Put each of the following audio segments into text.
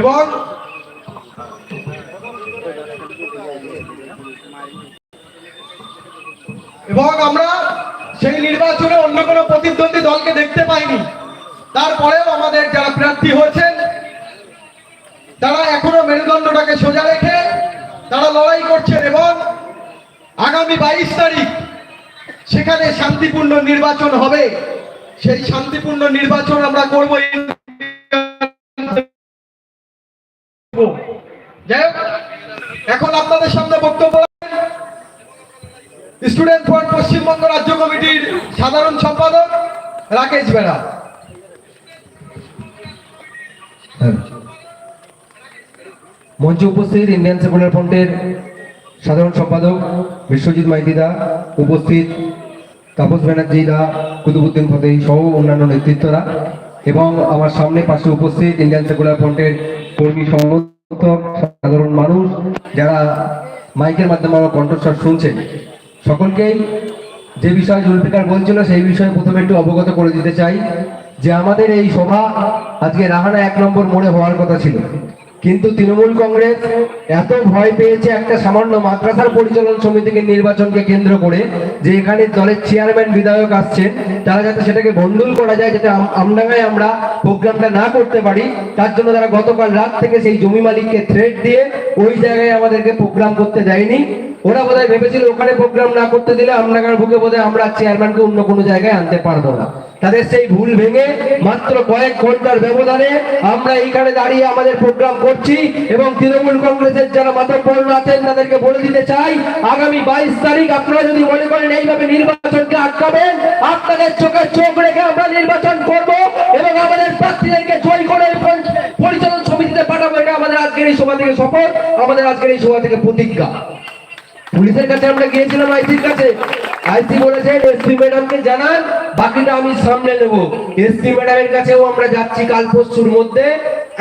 এবং এবং আমরা সেই নির্বাচনে অন্য কোনো প্রতিদ্বন্দ্বী দলকে দেখতে পাইনি। তারপরেও আমাদের যারা প্রার্থী হয়েছেন, তারা এখনও মেরুদণ্ডটাকে সোজা রেখে তারা লড়াই করছেন এবং আগামী বাইশ তারিখ সেখানে শান্তিপূর্ণ নির্বাচন হবে। সেই শান্তিপূর্ণ নির্বাচন আমরা করব এখন আপনাদের সামনে বক্তব্য স্টুডেন্ট ফ্রন্ট পশ্চিমবঙ্গ রাজ্য কমিটির সাধারণ সম্পাদক রাকেশ বেড়া। মঞ্চে উপস্থিত ইন্ডিয়ান সেকুলার ফ্রন্টের সাধারণ সম্পাদক বিশ্বজিৎ মাইতিদা, উপস্থিত তাপস ব্যানার্জি দা, কুতুবুদ্দিন ফতেই সহ অন্যান্য নেতৃত্বরা এবং আমার সামনে পাশে উপস্থিত ইন্ডিয়ান সেকুলার ফ্রন্টের কর্মী সমর্থক, সাধারণ মানুষ যারা মাইকের মাধ্যমে আমার কণ্ঠস্বর শুনছেন। সকলকেই যে বিষয়ে জুলফিকার বলছিল, সেই বিষয়ে প্রথমে একটু অবগত করে দিতে চাই যে আমাদের এই সভা আজকে রাহানা এক নম্বর মোড়ে হওয়ার কথা ছিল। কিন্তু তৃণমূল কংগ্রেস এত ভয় পেয়েছে একটা সামান্য মাদ্রাসার পরিচালন সমিতিকে নির্বাচনকে কেন্দ্র করে যে এখানে দলের চেয়ারম্যান বিধায়ক আসছেন, তারা যাতে সেটাকে বন্ডুল করা যায় যাতে আম- আমডাঙ্গায় আমরা প্রোগ্রামটা না করতে পারি, তার জন্য তারা গতকাল রাত থেকে সেই জমি মালিককে থ্রেট দিয়ে ওই জায়গায় আমাদেরকে প্রোগ্রাম করতে দেয়নি। ওরা বোধহয় ভেবেছিল ওখানে প্রোগ্রাম না করতে দিলে আমডাঙ্গার বুকে বোধহয় আমরা চেয়ারম্যানকে অন্য কোনো জায়গায় আনতে পারব না। তাদের সেই ভুল ভেঙে মাত্র কয়েক ঘণ্টার ব্যবধানে আমরা এইখানে দাঁড়িয়ে আমাদের প্রোগ্রাম করছি এবং তৃণমূল কংগ্রেসের যারা মাতব্বর আছেন তাদেরকে বলে দিতে চাই, আগামী বাইশ তারিখ আপনারা যদি মনে করেন এইভাবে নির্বাচনকে আটকাবেন, আপনাদের চোখে চোখ রেখে আমরা নির্বাচন করব এবং আমাদের প্রার্থীদেরকে জয় করে পরিচালন সমিতিতে পাঠাবো, এটা আমাদের আজকের এই সভা থেকে শপথ আমাদের আজকের এই সভা থেকে প্রতিজ্ঞা। পুলিশের কাছে আমরা গিয়েছিলাম আইসির কাছে। আইসি বলেছেন এসপি ম্যাডামকে জানান, বাকিটা আমি সামনে নেব। এসপি ম্যাডামের কাছেও আমরা যাচ্ছি কাল পরশুর মধ্যে।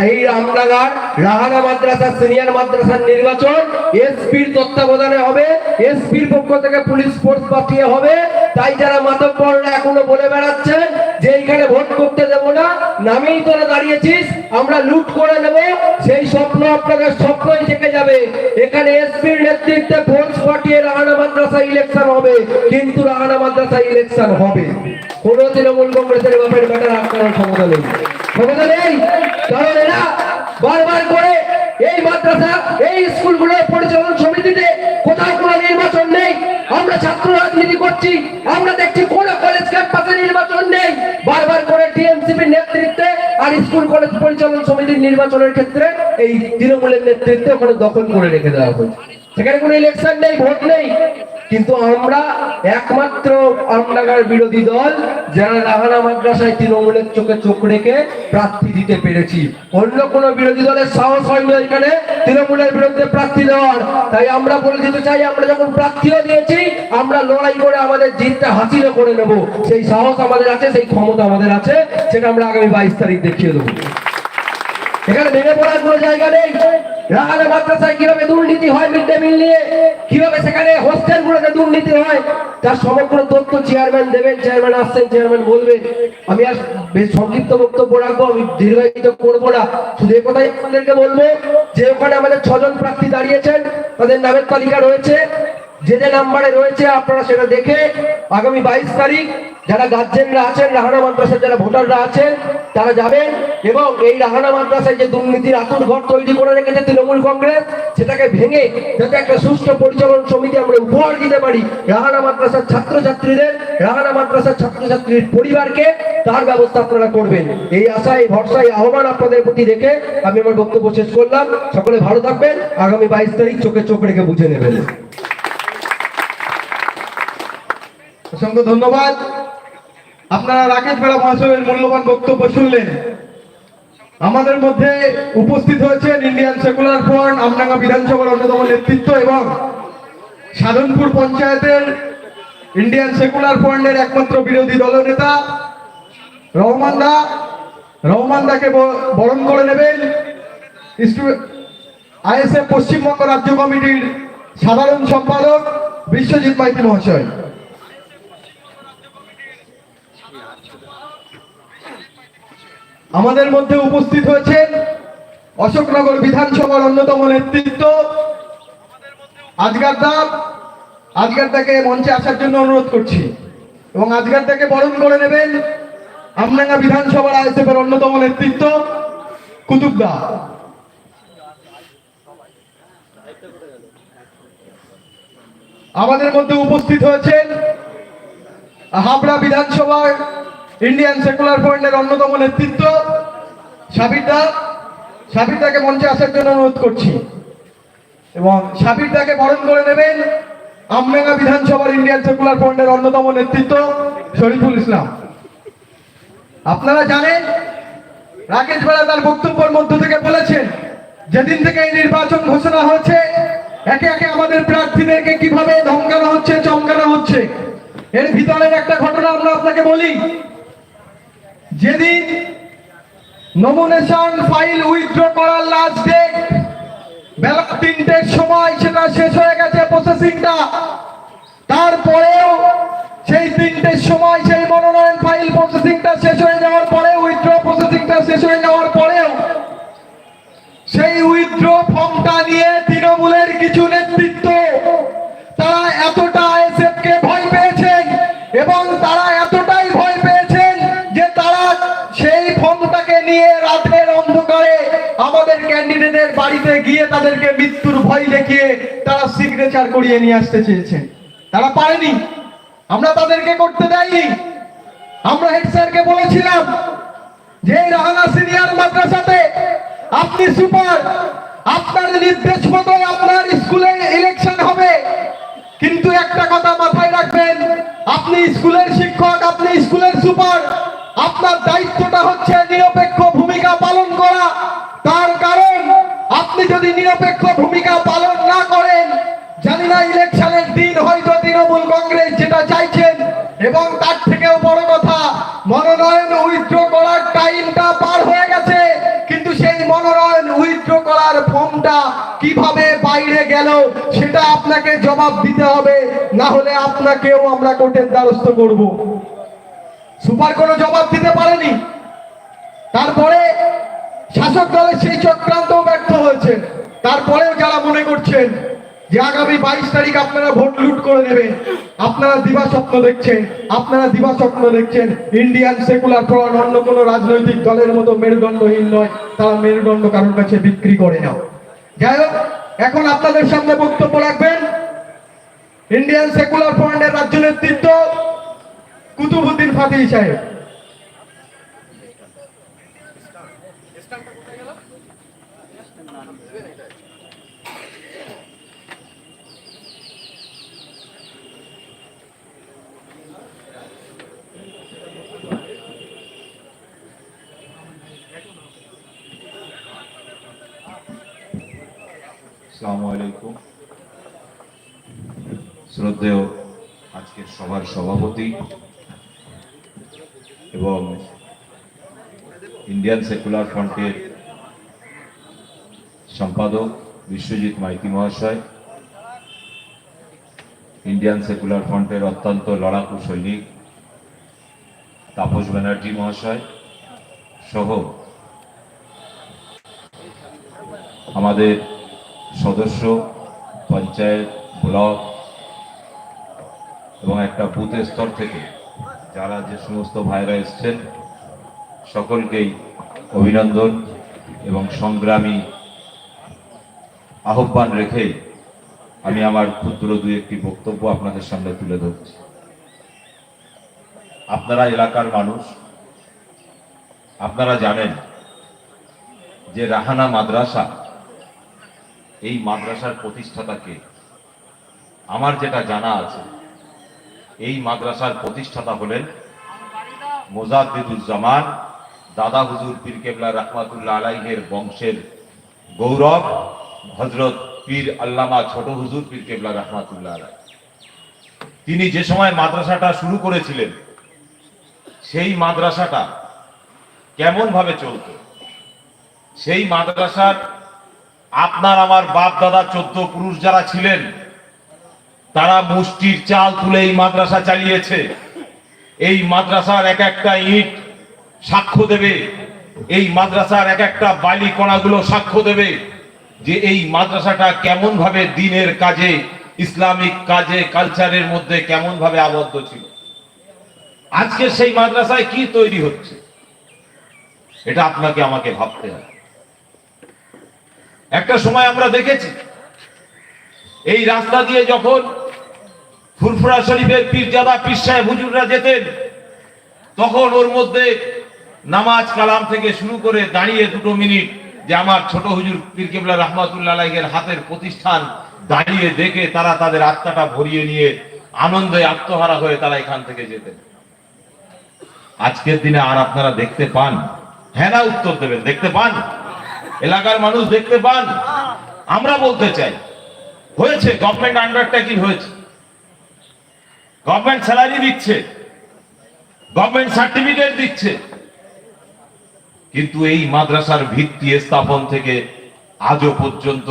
এই রামনগর রাহানা মাদ্রাসা সিনিয়র মাদ্রাসার নির্বাচন। এসপির তত্ত্বাবধানে হবে। এসপির পক্ষ থেকে পুলিশ ফোর্স পাঠিয়ে হবে। তাই যারা মাতব্বররা এখনও বলে বেড়াচ্ছেন যে এইখানে ভোট করতে দেবো না, নামেই তোরা দাঁড়িয়েছিস, আমরা লুট করে নেব, সেই স্বপ্ন আপনাদের স্বপ্নই থেকে যাবে। এখানে এসপির নেতৃত্বে ফোর্স পাঠিয়ে রাহানা মাদ্রাসা ইলেকশন হবে, কিন্তু রাহানা মাদ্রাসা ইলেকশন হবে। কোনো তৃণমূল কংগ্রেসের ব্যাপারে ব্যাটার আপনার ক্ষমতা নেই। ক্ষমতা নেই? কারণ এরা বারবার করে এই মাদ্রাসা, এই স্কুলগুলোর পরিচালন সমিতিতে কোথাও কোনো নির্বাচন নেই। আমরা ছাত্র রাজনীতি করছি, আমরা দেখছি কোন কলেজ ক্যাম্পাসে নির্বাচন নেই। বারবার করে টিএমসিপির নেতৃত্বে আর স্কুল কলেজ পরিচালন সমিতির নির্বাচনের ক্ষেত্রে এই তৃণমূলের নেতৃত্বে ওখানে দখল করে রেখে দেওয়া হয়েছে। সেখানে কোনো ইলেকশন নেই, ভোট নেই। কিন্তু আমরা একমাত্র আমলাগার বিরোধী দল যারা রাহানা মাদ্রাসায় তৃণমূলের চোখে চোখ রেখে প্রার্থী দিতে পেরেছি। অন্য কোন বিরোধী দলের সাহস হয়নি এখানে তৃণমূলের বিরুদ্ধে প্রার্থী দেওয়ার। তাই আমরা বলে দিতে চাই, আমরা যখন প্রার্থীও দিয়েছি, আমরা লড়াই করে আমাদের জিতটা হাসিলও করে নেব। সেই সাহস আমাদের আছে, সেই ক্ষমতা আমাদের আছে, সেটা আমরা আগামী বাইশ তারিখ দেখিয়ে দেবো। এখানে ভেঙে পড়ার কোনো জায়গা নেই। রাহানা মাদ্রাসায় কীভাবে দুর্নীতি হয় মিড ডে মিল নিয়ে? কীভাবে সেখানে হোস্টেল গুলোতে দুর্নীতি হয়? তার সমগ্র তথ্য চেয়ারম্যান দেবেন চেয়ারম্যান আসছেন চেয়ারম্যান বলবেন। আমি আর বেশ সংক্ষিপ্ত বক্তব্য রাখব, আমি দীর্ঘায়িত করব না। শুধু এই কথাই আপনাদেরকে বলব যে, ওখানে আমাদের ছজন প্রার্থী দাঁড়িয়েছেন, তাদের নামের তালিকা রয়েছে। যে যে নাম্বারে রয়েছে, আপনারা সেটা দেখে আগামী বাইশ তারিখ যারা গার্জেনরা আছেন, রাহানা মাদ্রাসার যারা ভোটাররা আছেন, তারা যাবেন এবং এই রাহানা মাদ্রাসায় যে দুর্নীতির আতুর ঘর তৈরি করে রেখেছে তৃণমূল কংগ্রেস, সেটাকে ভেঙে যাতে একটা সুষ্ঠু পরিচালন সমিতি আমরা উপহার দিতে পারি রাহানা মাদ্রাসার ছাত্রছাত্রীদের, রাহানা মাদ্রাসার ছাত্রছাত্রীর পরিবারকে, তার ব্যবস্থা আপনারা করবেন। এই আশায় এই ভরসা এই আহ্বান আপনাদের প্রতি রেখে আমি আমার বক্তব্য শেষ করলাম। সকলে ভালো থাকবেন, আগামী বাইশ তারিখ চোখে চোখ রেখে বুঝে নেবেন। অসংখ্য ধন্যবাদ। আপনারা রাকেশ বেড়া মহাশয়ের মূল্যবান বক্তব্য শুনলেন। আমাদের মধ্যে উপস্থিত হয়েছেন ইন্ডিয়ান সেকুলার ফ্রন্ট, আমডাঙ্গা বিধানসভার অন্যতম নেতৃত্ব এবং সাধনপুর পঞ্চায়েতের ইন্ডিয়ান সেকুলার ফ্রন্টের একমাত্র বিরোধী দলনেতা রহমান দা। রহমান দাকে বরণ করে নেবেন। আইএসএফ পশ্চিমবঙ্গ রাজ্য কমিটির সাধারণ সম্পাদক বিশ্বজিৎ মাইতি মহাশয়। আমাদের মধ্যে উপস্থিত হয়েছেন অশোকনগর বিধানসভার অন্যতম নেতৃত্ব। আজগার দাম আজগার তাকে মঞ্চে আসার জন্য অনুরোধ করছি। এবং আজগার তাকে বরণ করে নেবেন আমডাঙ্গা বিধানসভার আইএসএফ এর অন্যতম নেতৃত্ব কুতুবদা আমাদের মধ্যে উপস্থিত হয়েছেন হাবড়া বিধানসভার ইন্ডিয়ান সেকুলার ফ্রন্টের অন্যতম নেতৃত্ব সাবিরদা সাবিতাকে মঞ্চে আসার জন্য অনুরোধ করছি। এবং সাবিরদাকে বরণ করে নেবেন আমডাঙ্গা বিধানসভার ইন্ডিয়ান সেকুলার ফ্রন্টের অন্যতম নেতৃত্ব শরীফুল ইসলাম। আপনারা জানেন, রাকেশ বেড়া তার বক্তব্যের মধ্য থেকে বলেছেন, যেদিন থেকে এই নির্বাচন ঘোষণা হয়েছে, একে একে আমাদের প্রার্থীদেরকে কীভাবে ধমকানো হচ্ছে, চমকানো হচ্ছে, এর ভিতরের একটা ঘটনা আমরা আপনাকে বলি। যেদিন নমিনেশন ফাইল উইথড্র করার লাস্ট ডেট বেলা তিনটের সময় সেটা শেষ হয়ে গেছে প্রসেসিংটা তারপরেও সেই তিনটের সময় সেই মনোনয়ন ফাইল প্রসেসিংটা শেষ হয়ে যাওয়ার পরে উইথড্র প্রসেসিংটা শেষ হয়ে যাওয়ার পরেও সেই উইথড্র ফর্মটা নিয়ে তৃণমূলের কিছু নেতৃত্ব, তারা এতটা আইএসএফ কে ভয় পেয়েছেন এবং তারা এতটাই ভয় গিয়ে তাদেরকে মৃত্যুর ভয় দেখিয়ে তারা সিগনেচার করিয়ে নিয়ে আসতে চেয়েছেন তারা পারেনি। আমরা তাদেরকে করতে দেয়নি। আমরা হেড স্যারকে বলেছিলাম যে রাহানা সিনিয়র মাদ্রাসাতে আপনি সুপার। আপনার নির্দেশ মতো আপনার স্কুলে ইলেকশন হবে। কিন্তু একটা কথা মাথায় রাখবেন, আপনি স্কুলের শিক্ষক, আপনি স্কুলের সুপার। আপনার দায়িত্বটা হচ্ছে নিরপেক্ষ ভূমিকা পালন করা। তার কারণ আপনি যদি নিরপেক্ষ ভূমিকা পালন না করেন, জানি না ইলেকশনের দিন হয়তো তৃণমূল কংগ্রেস যেটা চাইছেন, এবং তার থেকেও বড় কথা, মনোনয়ন উইথড্র করার টাইমটা পার হয়ে গেছে, কিন্তু সেই মনোনয়ন উইথড্র করার ফর্মটা কীভাবে বাইরে গেল, সেটা আপনাকে জবাব দিতে হবে, না হলে আপনাকেও আমরা কোর্টের দ্বারস্থ করব। সুপার কোনো জবাব দিতে পারেনি। তারপরে শাসক দলের সেই চক্রান্ত ব্যর্থ হয়েছে তারপরেও যারা মনে করছেন যে আগামী বাইশ তারিখ আপনারা ভোট লুট করে নেবেন, আপনারা দিবা স্বপ্ন দেখছেন, আপনারা দিবা স্বপ্ন দেখছেন ইন্ডিয়ান সেকুলার ফ্রন্ট অন্য কোনো রাজনৈতিক দলের মতো মেরুদণ্ডহীন নয়, তারা মেরুদণ্ড কারোর কাছে বিক্রি করে না। যাই হোক, এখন আপনাদের সামনে বক্তব্য রাখবেন। ইন্ডিয়ান সেকুলার ফ্রন্টের রাজ্য নেতৃত্ব কুতুবুদ্দিন ফাতিহ সাহেব। সভাপতি এবং ইন্ডিয়ান সেকুলার ফ্রন্টের সম্পাদক বিশ্বজিৎ মাইতি মহাশয় ইন্ডিয়ান সেকুলার ফ্রন্টের অত্যন্ত লড়াকু সৈনিক তাপস ব্যানার্জি মহাশয় সহ আমাদের সদস্য, পঞ্চায়েত, ব্লক এবং একটা বুথ স্তর থেকে যারা যে সমস্ত ভাইরা এসছেন, সকলকেই অভিনন্দন এবং সংগ্রামী আহ্বান রেখেই আমি আমার ক্ষুদ্র দুই একটি বক্তব্য আপনাদের সামনে তুলে ধরছি। আপনারা এলাকার মানুষ, আপনারা জানেন যে রাহানা মাদ্রাসা, এই মাদ্রাসার প্রতিষ্ঠাতাকে আমার যেটা জানা আছে এই মাদ্রাসার প্রতিষ্ঠাতা হলেন মোজাদ্দিদুজ্জামান, দাদা হুজুর পীর কেবলা রহমাতুল্লাহ আলাইহের বংশের গৌরব হজরত পীর আল্লামা ছোট হুজুর পীর কেবলা রহমাতুল্লাহ আলাই তিনি যে সময় মাদ্রাসাটা শুরু করেছিলেন, সেই মাদ্রাসাটা কেমন ভাবে চলত? সেই মাদ্রাসার আপনার আমার বাপ দাদা চোদ্দ পুরুষ যারা ছিলেন তারা মুষ্টির চাল তুলে এই মাদ্রাসা চালিয়েছে। এই মাদ্রাসার এক একটা ইট সাক্ষ্য দেবে। এই মাদ্রাসার এক একটা বালি কণাগুলো সাক্ষ্য দেবে যে এই মাদ্রাসাটা কেমন ভাবে দিনের কাজে, ইসলামিক কাজে, কালচারের মধ্যে কেমন ভাবে আবদ্ধ ছিল। আজকে সেই মাদ্রাসায় কি তৈরি হচ্ছে? এটা আপনাকে আমাকে ভাবতে হবে। একটা সময় আমরা দেখেছি, এই রাস্তা দিয়ে যখন ফুরফুরা শরীফের পীরজাদা পীর সাহেব হুজুররা যেতেন, তখন ওর মধ্যে নামাজ কালাম থেকে শুরু করে দাঁড়িয়ে দুটো মিনিট যে আমার ছোট হুজুর পীর কেবলা রহমাতুল্লাহ আলাইহির হাতের প্রতিষ্ঠান দাঁড়িয়ে দেখে তারা তাদের আত্মাটা ভরিয়ে নিয়ে আনন্দে আত্মহারা হয়ে তারা এখান থেকে যেতেন। আজকের দিনে আর আপনারা দেখতে পান? হ্যাঁ না উত্তর দেবেন, দেখতে পান? এলাকার মানুষ দেখতে পান? আমরা বলতে চাই, হয়েছে গভর্নমেন্ট আন্ডারটেকিং হয়েছে। গভর্নমেন্ট স্যালারি দিচ্ছে। গভর্নমেন্ট সার্টিফিকেট দিচ্ছে। কিন্তু এই মাদ্রাসার ভিত্তি স্থাপন থেকে আজও পর্যন্ত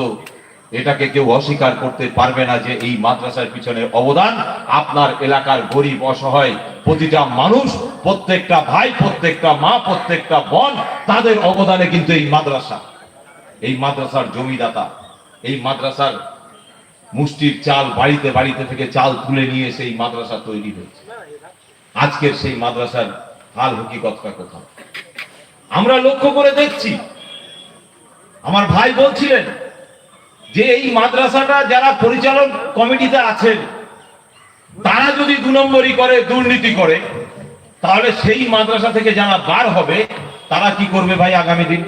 এটাকে কেউ অস্বীকার করতে পারবে না যে এই মাদ্রাসার পিছনে অবদান। আপনার এলাকার গরিব, অসহায় প্রতিটা মানুষ, প্রত্যেকটা ভাই, প্রত্যেকটা মা, প্রত্যেকটা বোন, তাদের অবদানে কিন্তু এই মাদ্রাসা, এই মাদ্রাসার জমিদাতা, এই মাদ্রাসার মুষ্টির চাল বাড়িতে বাড়িতে থেকে চাল তুলে নিয়ে সেই মাদ্রাসা তৈরি হয়েছে। আজকের সেই মাদ্রাসার হাল হকিকতটা কোথাও? আমরা লক্ষ্য করে দেখছি, আমার ভাই বলছিলেন যে এই মাদ্রাসাটা যারা পরিচালন কমিটিতে আছেন, তারা যদি দু নম্বরই করে, দুর্নীতি করে, তাহলে সেই মাদ্রাসা থেকে যারা বার হবে, তারা কি করবে ভাই আগামী দিন?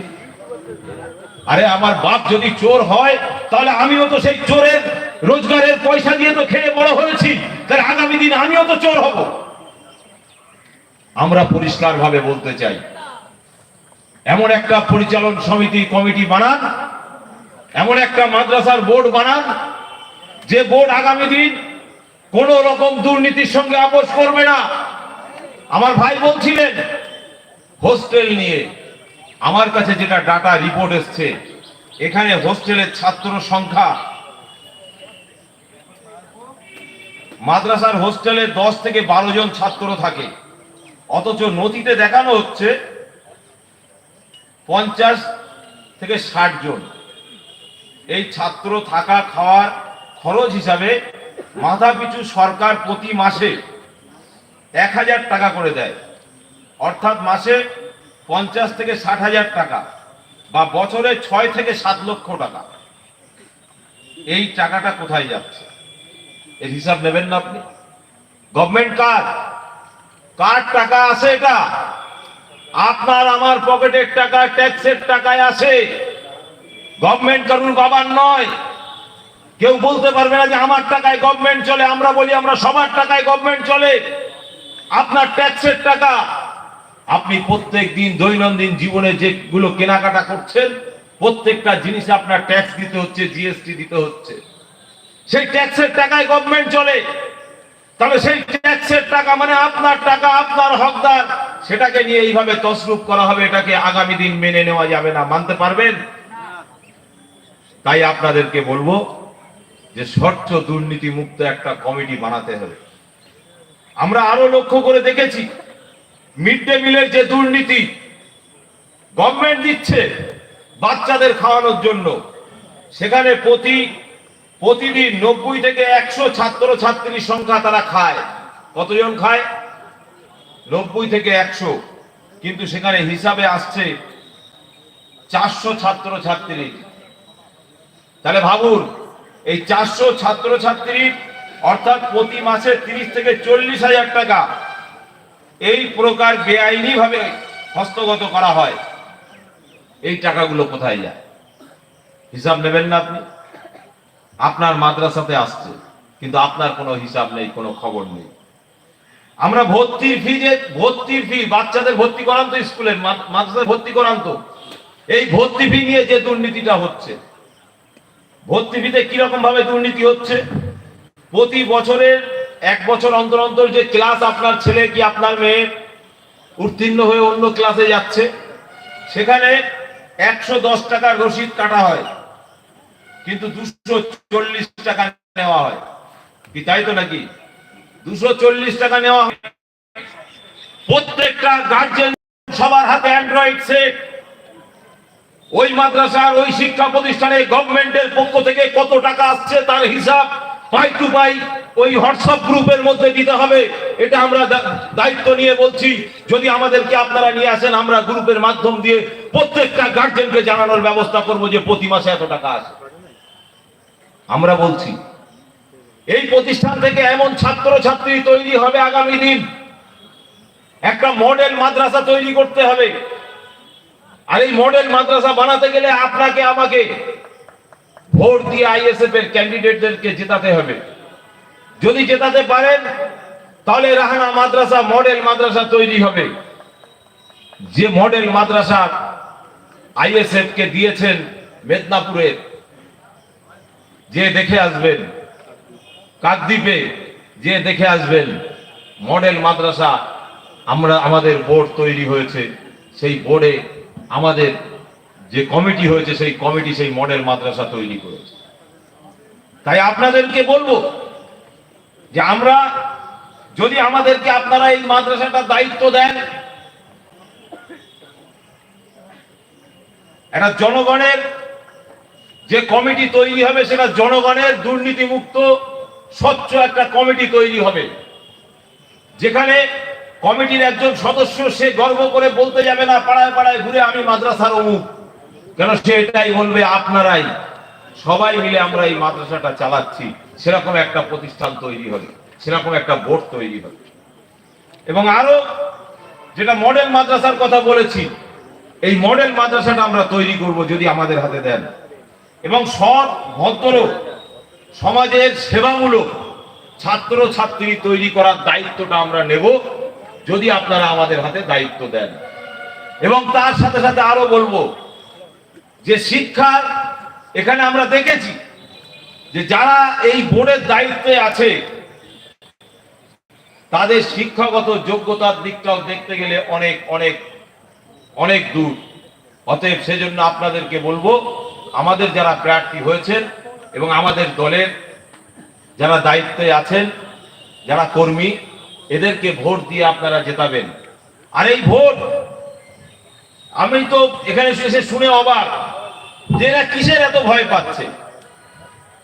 আরে আমার বাপ যদি চোর হয়, তাহলে আমিও তো সেই চোরের রোজগারের পয়সা দিয়ে তো খেয়ে বড় হয়েছি তাহলে আগামী দিন আমিও তো চোর হব। আমরা পরিষ্কার ভাবে বলতে চাই, এমন একটা পরিচালন সমিতি কমিটি বানান, এমন একটা মাদ্রাসার বোর্ড বানান, যে বোর্ড আগামী দিন কোন রকম দুর্নীতির সঙ্গে আপোষ করবে না। আমার ভাই বলছিলেন, হোস্টেল নিয়ে, আমার কাছে যেটা ডাটা রিপোর্ট এসছে, এখানে হোস্টেলের ছাত্র সংখ্যা মাদ্রাসার হোস্টেলে দশ থেকে বারো জন ছাত্র থাকে। অথচ নথিতে দেখানো হচ্ছে পঞ্চাশ থেকে ষাট জন। এই ছাত্র থাকা খাওয়ার খরচ হিসাবে মাথা পিছু সরকার প্রতি মাসে এক হাজার টাকা করে দেয়। অর্থাৎ মাসে পঞ্চাশ থেকে ষাট হাজার টাকা বা বছরে ছয় থেকে সাত লক্ষ টাকা। এই টাকাটা কোথায় যাচ্ছে? এর হিসাব নেবেন না আপনি। গভর্নমেন্ট কার কার টাকা আছে এটা। আপনার আমার পকেটের টাকা, ট্যাক্সের টাকায় আছে। গভর্নমেন্ট কারুন বাবার নয়। কেউ বলতে পারবে না যে আমার টাকায় গভর্নমেন্ট চলে, আমরা বলি আমরা সবার টাকায় গভর্নমেন্ট চলে। আপনার ট্যাক্সের টাকা। আপনি প্রত্যেক দিন দৈনন্দিন জীবনে যেগুলো কেনাকাটা করছেন, প্রত্যেকটা জিনিসে আপনার ট্যাক্স দিতে হচ্ছে জিএসটি দিতে হচ্ছে। সেই ট্যাক্সের টাকায় গভর্নমেন্ট চলে। তাহলে সেই ট্যাক্সের টাকা মানে আপনার টাকা, আপনার হকদার। সেটাকে নিয়ে এইভাবে তসরুপ করা হবে, এটাকে আগামী দিন মেনে নেওয়া যাবে না। মানতে পারবেন? তাই আপনাদেরকে বলব যে স্বচ্ছ দুর্নীতি মুক্ত একটা কমিটি বানাতে হবে। আমরা আরও লক্ষ্য করে দেখেছি, মিড ডে মিলের যে দুর্নীতি গভর্নমেন্ট দিচ্ছে বাচ্চাদের খাওয়ানোর জন্য। সেখানে প্রতি প্রতিদিন নব্বই থেকে একশো ছাত্র ছাত্রীর সংখ্যা তারা খায়। কতজন খায়? নব্বই থেকে একশো। কিন্তু সেখানে হিসাবে আসছে চারশো ছাত্র ছাত্রী তাহলে ভাবুন, এই চারশো ছাত্র ছাত্রীর অর্থাৎ প্রতি মাসে তিরিশ থেকে চল্লিশ হাজার টাকা এই প্রকার বেআইনি ভাবে হস্তগত করা হয়। এই টাকাগুলো কোথায় যায়? হিসাব নেবেন না আপনি? আপনার মাদ্রাসাতে আসছে, কিন্তু আপনার কোনো হিসাব নেই, কোনো খবর নেই। আমরা ভর্তির ফি যে ভর্তির ফি বাচ্চাদের ভর্তি করান তো স্কুলের মাদ্রাসায় ভর্তি করান তো। এই ভর্তি ফি নিয়ে যে দুর্নীতিটা হচ্ছে, ভর্তি ফিতে কীরকম ভাবে দুর্নীতি হচ্ছে? প্রতি বছরের এক বছর অন্তর অন্তর যে ক্লাস আপনার ছেলে কি আপনার মেয়ে উত্তীর্ণ হয়ে অন্য ক্লাসে যাচ্ছে, সেখানে একশো দশ টাকার রসিদ কাটা হয়। কিন্তু দুশো চল্লিশ টাকা নেওয়া হয়। কি তাই তো নাকি? দুশো চল্লিশ টাকা নেওয়া হয়। প্রত্যেকটা গার্জেন সবার হাতে অ্যান্ড্রয়েড সেট ওই মাদ্রাসার, ওই শিক্ষা প্রতিষ্ঠানে গভর্নমেন্টের পক্ষ থেকে কত টাকা আসছে তার হিসাব পাই টু পাই ওই হোয়াটসঅ্যাপ গ্রুপের মধ্যে দিতে হবে। এটা আমরা দায়িত্ব নিয়ে বলছি। যদি আমাদেরকে আপনারা নিয়ে আসেন, আমরা গ্রুপের মাধ্যম দিয়ে প্রত্যেকটা গার্জেনকে জানানোর ব্যবস্থা করব যে প্রতি মাসে এত টাকা আসে। আমরা বলছি, এই প্রতিষ্ঠান থেকে এমন ছাত্র ছাত্রী তৈরি হবে আগামী দিন। একটা মডেল মাদ্রাসা তৈরি করতে হবে। আর এই মডেল মাদ্রাসা বানাতে গেলে আপনাকে আমাকে ভোট দিয়ে আইএসএফ এর ক্যান্ডিডেটদেরকে জেতাতে হবে। যদি জেতাতে পারেন, তাহলে রাহানা মাদ্রাসা মডেল মাদ্রাসা তৈরি হবে। যে মডেল মাদ্রাসা আইএসএফ কে দিয়েছেন মেদিনীপুরের যে দেখে আসবেন, কাকদ্বীপে যে দেখে আসবেন, মডেল মাদ্রাসা আমরা, আমাদের বোর্ড তৈরি হয়েছে। সেই বোর্ডে আমাদের যে কমিটি হয়েছে, সেই কমিটি সেই মডেল মাদ্রাসা তৈরি করেছে। তাই আপনাদেরকে বলব যে আমরা, যদি আমাদেরকে আপনারা এই মাদ্রাসাটার দায়িত্ব দেন একটা জনগণের যে কমিটি তৈরি হবে সেটা জনগণের দুর্নীতিমুক্ত, স্বচ্ছ একটা কমিটি তৈরি হবে। যেখানে কমিটির একজন সদস্য, সে গর্ব করে বলতে যাবে না, পাড়ায় পাড়ায় ঘুরে আমি মাদ্রাসার অমুক। কেন সে এটাই বলবে, আপনারাই। সবাই মিলে আমরা এই মাদ্রাসাটা চালাচ্ছি। সেরকম একটা প্রতিষ্ঠান তৈরি হবে, সেরকম একটা বোর্ড তৈরি হবে। এবং আরও যেটা মডেল মাদ্রাসার কথা বলেছি, এই মডেল মাদ্রাসাটা আমরা তৈরি করব যদি আমাদের হাতে দেন। এবং সৎ ভদ্র সমাজের সেবামূলক ছাত্র ছাত্রী তৈরি করার দায়িত্বটা আমরা নেব যদি আপনারা আমাদের হাতে দায়িত্ব দেন। এবং তার সাথে সাথে আরও বলব যে শিক্ষার এখানে আমরা দেখেছি যে যারা এই বোর্ডের দায়িত্বে আছে, তাদের শিক্ষাগত যোগ্যতার দিকটাও দেখতে গেলে অনেক অনেক অনেক দূর। অতএব সেজন্য আপনাদেরকে বলব আমাদের যারা প্রার্থী হয়েছেন এবং আমাদের দলের যারা দায়িত্বে আছেন, যারা কর্মী, এদেরকে ভোট দিয়ে আপনারা জেতাবেন। আর এই ভোট, আমি তো এখানে এসে শুনে অবাক যে এরা কিসের এত ভয় পাচ্ছে।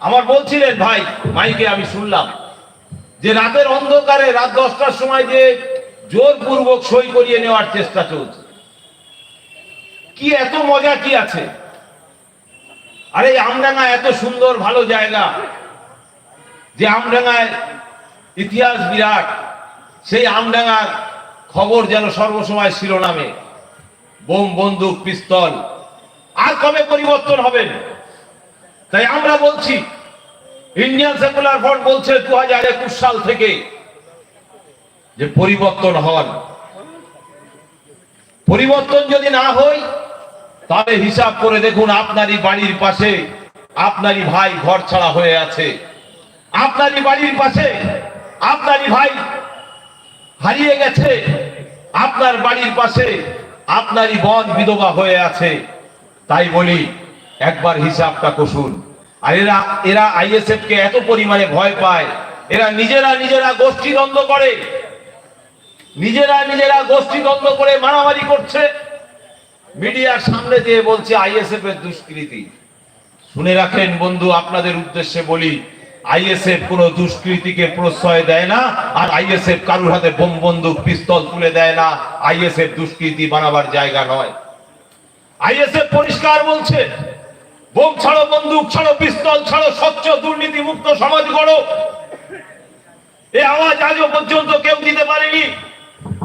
আমার বলছিলেন, ভাই, মাইকে আমি শুনলাম যে রাতের অন্ধকারে রাত দশটার সময় যে জোরপূর্বক সই করিয়ে নেওয়ার চেষ্টা চলছে। কি এত মজা কি আছে? আরে আমডাঙ্গা এত সুন্দর, ভালো জায়গা। যে আমডাঙ্গায় ইতিহাস বিরাট, সেই আমডাঙ্গার খবর যেন সর্বসময় শিরোনামে। বোম, বন্দুক, পিস্তল, আর কবে পরিবর্তন হবেন তাই আমরা বলছি, ইন্ডিয়ান সেকুলার ফ্রন্ট বলছে দু হাজার একুশ সাল থেকে যে পরিবর্তন হন। পরিবর্তন যদি না হয় তাহলে হিসাব করে দেখুন আপনারই বাড়ির পাশে আপনারই ভাই ঘর ছাড়া হয়ে আছে। আপনারই বাড়ির পাশে আপনারই ভাই হারিয়ে গেছে। আপনার বাড়ির পাশে আপনারই বন বিধবা হয়ে আছে। তাই বলি, একবার হিসাবটা কষুন। আর এরা এরা আইএসএফ কে এত পরিমাণে ভয় পায়। এরা নিজেরা নিজেরা গোষ্ঠী দ্বন্দ্ব করে। নিজেরা নিজেরা গোষ্ঠী দ্বন্দ্ব করে মারামারি করছে। মিডিয়ার সামনে দিয়ে বলছে আইএসএফ এর দুষ্কৃতি। শুনে রাখেন বন্ধু, আপনাদের উদ্দেশ্যে বলি, আইএসএফ কোন দুষ্কৃতিকে প্রশ্রয় দেয় না, আর আইএসএফ কারুর হাতে বোম, বন্দুক, পিস্তল তুলে দেয় না, আইএসএফ দুষ্কৃতি বানাবার জায়গা নয়। আইএসএফ পরিষ্কার বলছে, বোম ছাড়ো, বন্দুক ছাড়ো, পিস্তল ছাড়ো, স্বচ্ছ দুর্নীতি মুক্ত সমাজ গড়ো। এ আওয়াজ আজও পর্যন্ত কেউ দিতে পারেনি।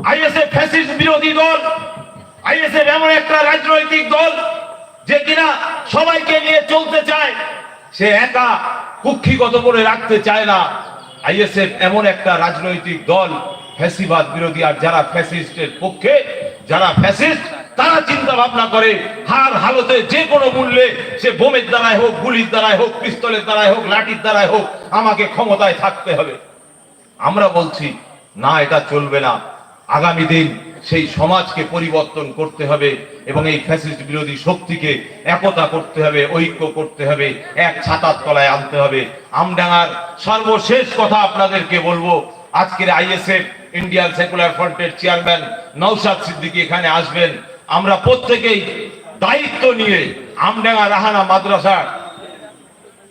আইএসএফ ফ্যাসিস্ট বিরোধী দল আইএসএফ এমন একটা রাজনৈতিক দল যে কিনা সবাইকে নিয়ে চলতে চায়, সে একা কুক্ষিগত করে রাখতে চায় না। আইএসএফ এমন একটা রাজনৈতিক দল, ফ্যাসিবাদ বিরোধী, আর যারা ফ্যাসিস্টের পক্ষে, যারা ফ্যাসিস্ট, তারা চিন্তা ভাবনা করে, হার হালতে যে কোনো মূল্যে সে বোমের দ্বারাই হোক, গুলির দ্বারাই হোক, পিস্তলের দ্বারাই হোক, লাঠির দ্বারাই হোক, আমাকে ক্ষমতায় থাকতে হবে। আমরা বলছি, না, এটা চলবে না। আগামী দিন সেই সমাজকে পরিবর্তন করতে হবে এবং এই ফ্যাসিস্ট বিরোধী শক্তিকে একতা করতে হবে, ঐক্য করতে হবে, এক ছাতার তলায় আনতে হবে। আমডাঙ্গার সর্বশেষ কথা আপনাদেরকে বলব, আজকের আইএসএফ ইন্ডিয়ান সেকুলার ফ্রন্টের চেয়ারম্যান নৌসাদ সিদ্দিকী এখানে আসবেন। আমরা প্রত্যেকেই দায়িত্ব নিয়ে আমডাঙ্গা রাহানা মাদ্রাসা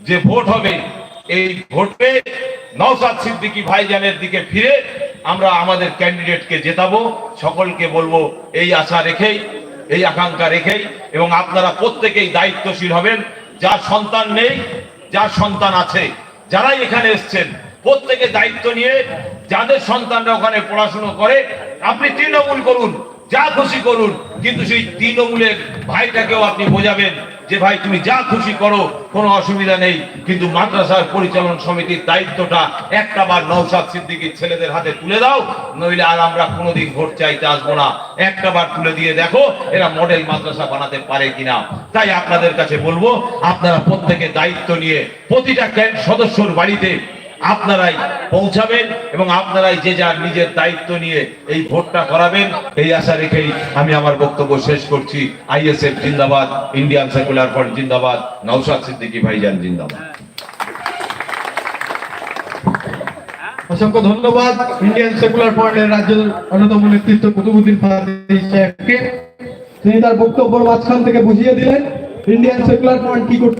যে ভোট হবে, এই ভোটে নওসাদ সিদ্দিকী ভাইজানের দিকে ফিরে আমরা আমাদের ক্যান্ডিডেটকে জেতাবো, সকলকে বলব, এই আশা রেখেই, এই আকাঙ্ক্ষা রেখেই এবং আপনারা প্রত্যেকেই দায়িত্বশীল হবেন। যার সন্তান নেই, যার সন্তান আছে, যারাই এখানে এসছেন, প্রত্যেকে দায়িত্ব নিয়ে যাদের সন্তানরা ওখানে পড়াশুনো করে, আপনি তৃণমূল করুন। যা খুশি করুন, কিন্তু সেই তৃণমূলের ভাইটাকেও আপনি বোঝাবেন যে, ভাই, তুমি যা খুশি করো, কোনো অসুবিধা নেই। কিন্তু মাদ্রাসার পরিচালন সমিতির দায়িত্বটা একটা বার নৌসাদ সিদ্দিকীর ছেলেদের হাতে তুলে দাও, নইলে আর আমরা কোনোদিন ভোট চাইতে আসব না। একটা বার তুলে দিয়ে দেখো এরা মডেল মাদ্রাসা বানাতে পারে কিনা। তাই আপনাদের কাছে বলব, আপনারা প্রত্যেকে দায়িত্ব নিয়ে প্রতিটা ক্যাম্প সদস্যর বাড়িতে আপনারাই পৌঁছাবেন এবং আপনারাই যে যার নিজের দায়িত্ব নিয়ে এই ভোটটা করাবেন, এই আশা রেখেই আমি আমার বক্তব্য শেষ করছি। আইএসএফ জিন্দাবাদ, ইন্ডিয়ান সেকুলার ফ্রন্ট জিন্দাবাদ নৌসাদ সিদ্দিকী ভাইজান জিন্দাবাদ। অসংখ্য ধন্যবাদ ইন্ডিয়ান সেকুলার ফ্রন্টের রাজ্যের অন্যতম নেতৃত্ব কুতুবুদ্দিন ফাদিল সাহেবকে। তিনি তার বক্তব্য মাঝখান থেকে বুঝিয়ে দিলেন ইন্ডিয়ান সেকুলার ফ্রন্ট কি করতে